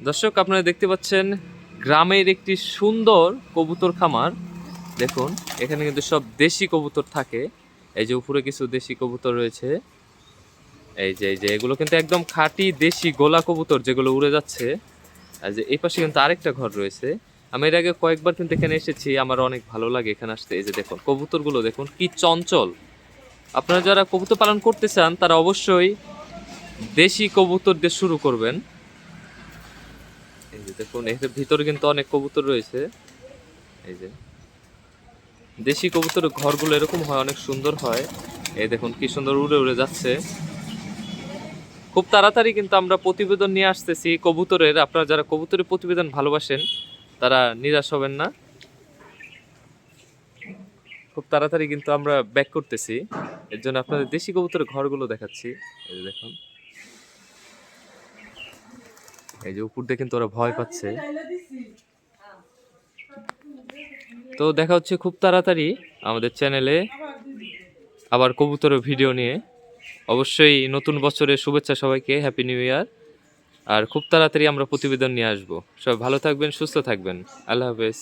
দর্শক, আপনারা দেখতে পাচ্ছেন গ্রামের একটি সুন্দর কবুতর খামার। দেখুন, এখানে কিন্তু সব দেশি কবুতর থাকে। এই যে উপরে কিছু দেশি কবুতর রয়েছে। এই যে এই যে, এগুলো কিন্তু একদম খাঁটি দেশি গোলা কবুতর যেগুলো উড়ে যাচ্ছে। আর যে, এই পাশে কিন্তু আরেকটা ঘর রয়েছে। আমি এর আগে কয়েকবার কিন্তু এখানে এসেছি, আমার অনেক ভালো লাগে এখানে আসতে। এই যে দেখুন, কবুতরগুলো দেখুন, কি চঞ্চল। আপনারা যারা কবুতর পালন করতে চান, তারা অবশ্যই দেশি কবুতর দিয়ে শুরু করবেন। এই যে দেখুন এর ভিতরে কিন্তু অনেক কবুতর রয়েছে। এই যে দেশি কবুতরের ঘরগুলো এরকম হয়, অনেক সুন্দর হয়। এই দেখুন, কি সুন্দর উড়ে উড়ে যাচ্ছে। খুব তাড়াতাড়ি কিন্তু আমরা প্রতিবেদন নিয়ে আসতেছি কবুতরের। আপনারা যারা কবুতরের প্রতিবেদন ভালোবাসেন, তারা নিরাশ হবেন না। খুব তাড়াতাড়ি কিন্তু আমরা ব্যাক করতেছি। এর জন্য আপনাদের দেশি কবুতরের ঘরগুলো দেখাচ্ছি। এই দেখুন। এই যে উপর দিয়ে কিন্তু ওরা ভয় পাচ্ছে। তো দেখা হচ্ছে খুব তাড়াতাড়ি আমাদের চ্যানেলে আবার কবুতরের ভিডিও নিয়ে। অবশ্যই নতুন বছরের শুভেচ্ছা সবাইকে হ্যাপি নিউ ইয়ার আর খুব তাড়াতাড়ি আমরা প্রতিবেদন নিয়ে আসব। সবাই ভালো থাকবেন সুস্থ থাকবেন। আল্লাহ হাফেজ।